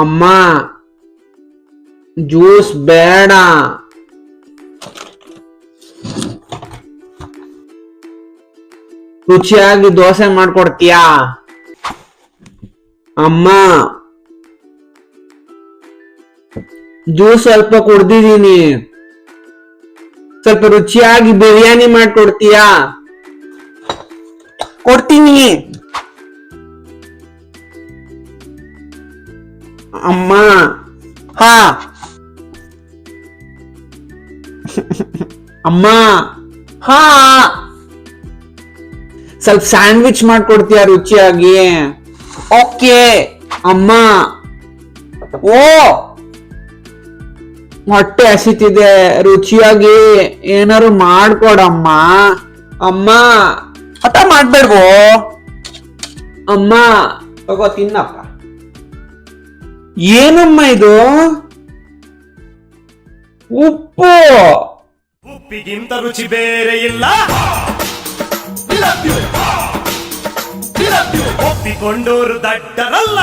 ಅಮ್ಮ, ಜ್ಯೂಸ್ ಬೇಡ. ರುಚಿಯಾಗಿ ದೋಸೆ ಮಾಡ್ಕೊಡ್ತೀಯಾ? ಅಮ್ಮ, ಜ್ಯೂಸ್ ಸ್ವಲ್ಪ ಕುಡ್ದಿದೀನಿ ಸ್ವಲ್ಪ ರುಚಿಯಾಗಿ ಬಿರಿಯಾನಿ ಮಾಡ್ಕೊಡ್ತೀಯಾ? ಕೊಡ್ತೀನಿ. ಅಮ್ಮ. ಹಾ. ಅಮ್ಮ. ಹಾ. ಸ್ವಲ್ಪ ಸ್ಯಾಂಡ್ವಿಚ್ ಮಾಡ್ಕೊಡ್ತೀಯ ರುಚಿಯಾಗಿ? ಓಕೆ. ಅಮ್ಮ. ಓ. ಹೊಟ್ಟೆ ಹಸಿತಿದೆ. ರುಚಿಯಾಗಿ ಏನಾರು ಮಾಡ್ಕೊಡಮ್ಮ. ಅಮ್ಮ. ಹಠ ಮಾಡ್ಬೇಡ್ವೋ. ಅಮ್ಮ. ತಗೋ ತಿನ್ನಪ್ಪ. ಏನಮ್ಮ ಇದು? ಉಪ್ಪು. ಉಪ್ಪಿಗಿಂತ ರುಚಿ ಬೇರೆ ಇಲ್ಲ. ಒಪ್ಪಿಕೊಂಡೋರು ದಡ್ಡರಲ್ಲ.